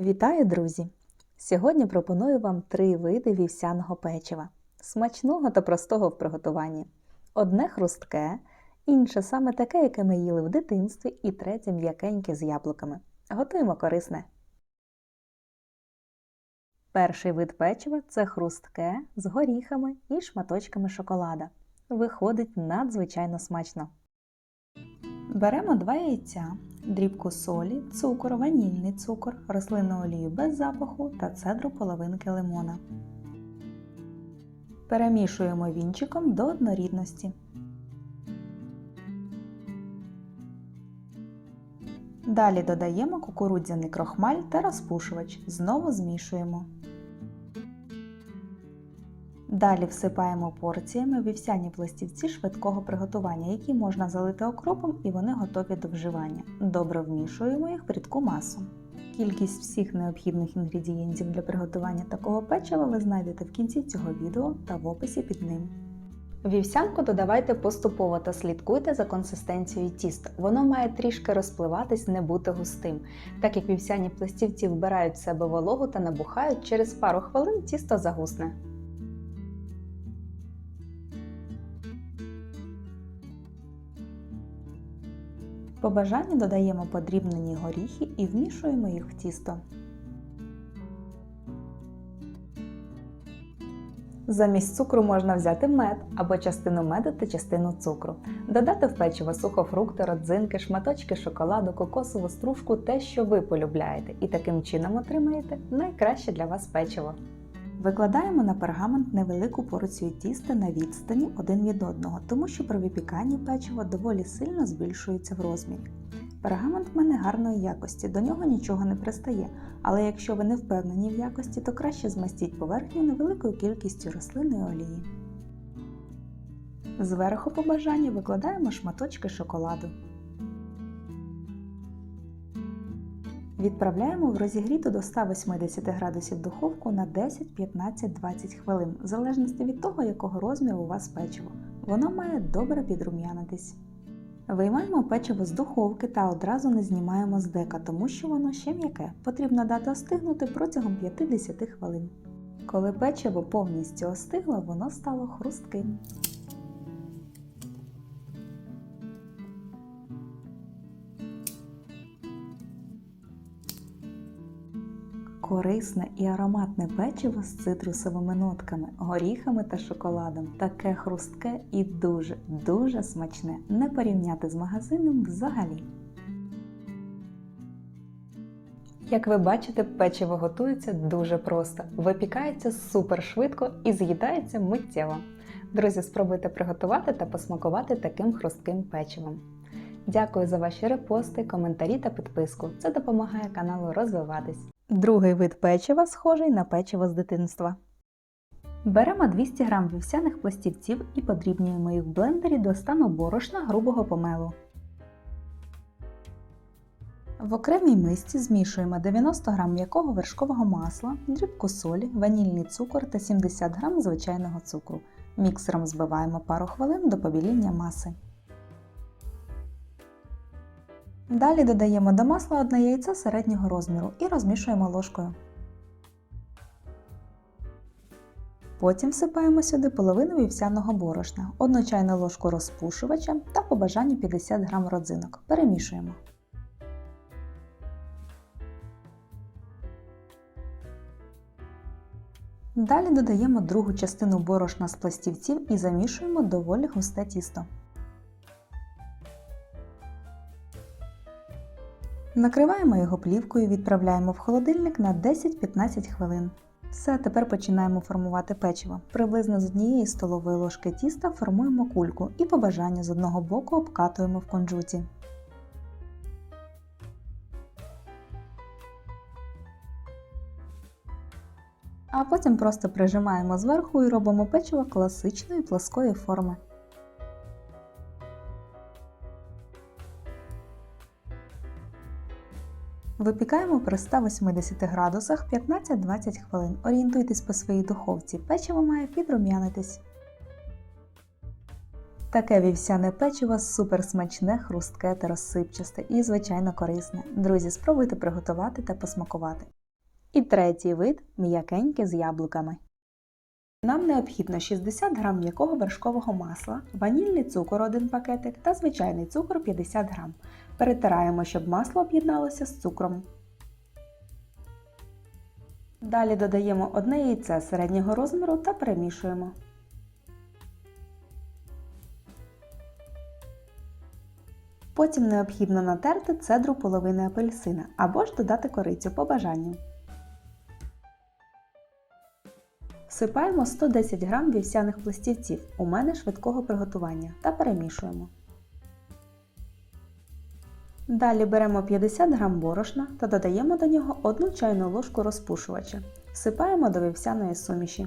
Вітаю, друзі! Сьогодні пропоную вам три види вівсяного печива смачного та простого в приготуванні. Одне хрустке, інше саме таке, яке ми їли в дитинстві, і третє м'якеньке з яблуками. Готуємо корисне. Перший вид печива це хрустке з горіхами і шматочками шоколада. Виходить надзвичайно смачно. Беремо два яйця, дрібку солі, цукор, ванільний цукор, рослинну олію без запаху та цедру половинки лимона. Перемішуємо вінчиком до однорідності. Далі додаємо кукурудзяний крохмаль та розпушувач. Знову змішуємо. Далі всипаємо порціями вівсяні пластівці швидкого приготування, які можна залити окропом і вони готові до вживання. Добре вмішуємо їх в рідку масу. Кількість всіх необхідних інгредієнтів для приготування такого печива ви знайдете в кінці цього відео та в описі під ним. Вівсянку додавайте поступово та слідкуйте за консистенцією тіста. Воно має трішки розпливатись, не бути густим. Так як вівсяні пластівці вбирають в себе вологу та набухають, через пару хвилин тісто загусне. По бажанню додаємо подрібнені горіхи і вмішуємо їх в тісто. Замість цукру можна взяти мед або частину меду та частину цукру, додати в печиво сухофрукти, родзинки, шматочки шоколаду, кокосову стружку, те, що ви полюбляєте, і таким чином отримаєте найкраще для вас печиво. Викладаємо на пергамент невелику порцію тіста на відстані один від одного, тому що при випіканні печиво доволі сильно збільшується в розмірі. Пергамент в мене гарної якості, до нього нічого не пристає, але якщо ви не впевнені в якості, то краще змастіть поверхню невеликою кількістю рослинної олії. Зверху по бажанню викладаємо шматочки шоколаду. Відправляємо в розігріту до 180 градусів духовку на 10, 15, 20 хвилин, в залежності від того, якого розміру у вас печиво. Воно має добре підрум'янитись. Виймаємо печиво з духовки та одразу не знімаємо з дека, тому що воно ще м'яке. Потрібно дати остигнути протягом 50 хвилин. Коли печиво повністю остигло, воно стало хрустким. Корисне і ароматне печиво з цитрусовими нотками, горіхами та шоколадом. Таке хрустке і дуже, дуже смачне. Не порівняти з магазином взагалі. Як ви бачите, печиво готується дуже просто, випікається супер швидко і з'їдається миттєво. Друзі, спробуйте приготувати та посмакувати таким хрустким печивом. Дякую за ваші репости, коментарі та підписку. Це допомагає каналу розвиватись. Другий вид печива схожий на печиво з дитинства. Беремо 200 г вівсяних пластівців і подрібнюємо їх в блендері до стану борошна грубого помелу. В окремій мисці змішуємо 90 г м'якого вершкового масла, дрібку солі, ванільний цукор та 70 г звичайного цукру. Міксером збиваємо пару хвилин до побіління маси. Далі додаємо до масла одне яйце середнього розміру і розмішуємо ложкою. Потім всипаємо сюди половину вівсяного борошна, одну чайну ложку розпушувача та по бажанню 50 г родзинок. Перемішуємо. Далі додаємо другу частину борошна з пластівців і замішуємо доволі густе тісто. Накриваємо його плівкою і відправляємо в холодильник на 10-15 хвилин. Все, тепер починаємо формувати печиво. Приблизно з однієї столової ложки тіста формуємо кульку і по бажанню з одного боку обкатуємо в кунжуті. А потім просто прижимаємо зверху і робимо печиво класичної плоскої форми. Випікаємо при 180 градусах 15-20 хвилин. Орієнтуйтесь по своїй духовці, печиво має підрум'янитись. Таке вівсяне печиво супер смачне, хрустке та розсипчасте і, звичайно, корисне. Друзі, спробуйте приготувати та посмакувати. І третій вид м'якеньке з яблуками. Нам необхідно 60 г м'якого вершкового масла, ванільний цукор 1 пакетик та звичайний цукор 50 г. Перетираємо, щоб масло об'єдналося з цукром. Далі додаємо одне яйце середнього розміру та перемішуємо. Потім необхідно натерти цедру половини апельсина або ж додати корицю по бажанню. Всипаємо 110 г вівсяних пластівців, у мене швидкого приготування, та перемішуємо. Далі беремо 50 г борошна та додаємо до нього 1 чайну ложку розпушувача. Всипаємо до вівсяної суміші.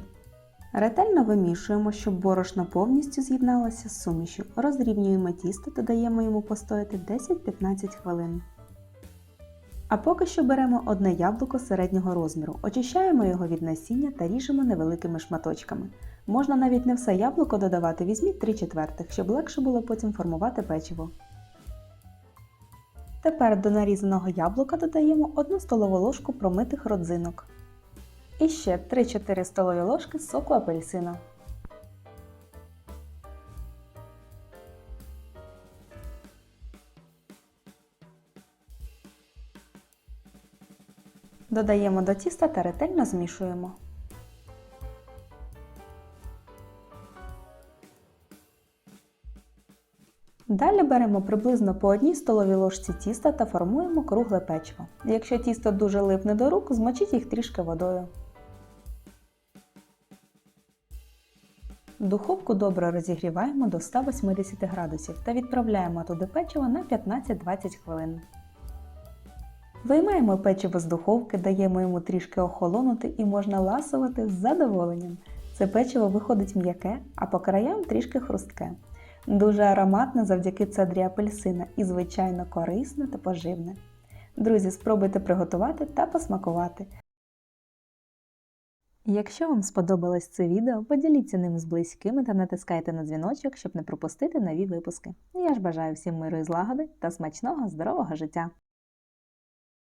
Ретельно вимішуємо, щоб борошно повністю з'єдналося з сумішю. Розрівнюємо тісто та даємо йому постояти 10-15 хвилин. А поки що беремо одне яблуко середнього розміру, очищаємо його від насіння та ріжемо невеликими шматочками. Можна навіть не все яблуко додавати, візьміть 3 четвертих, щоб легше було потім формувати печиво. Тепер до нарізаного яблука додаємо 1 столову ложку промитих родзинок. І ще 3-4 столові ложки соку апельсина. Додаємо до тіста та ретельно змішуємо. Далі беремо приблизно по одній столовій ложці тіста та формуємо кругле печиво. Якщо тісто дуже липне до рук, змочіть їх трішки водою. Духовку добре розігріваємо до 180 градусів та відправляємо туди печиво на 15-20 хвилин. Виймаємо печиво з духовки, даємо йому трішки охолонути і можна ласувати з задоволенням. Це печиво виходить м'яке, а по краям трішки хрустке. Дуже ароматне завдяки цедрі апельсина і, звичайно, корисне та поживне. Друзі, спробуйте приготувати та посмакувати. Якщо вам сподобалось це відео, поділіться ним з близькими та натискайте на дзвіночок, щоб не пропустити нові випуски. Я ж бажаю всім миру і злагоди та смачного здорового життя!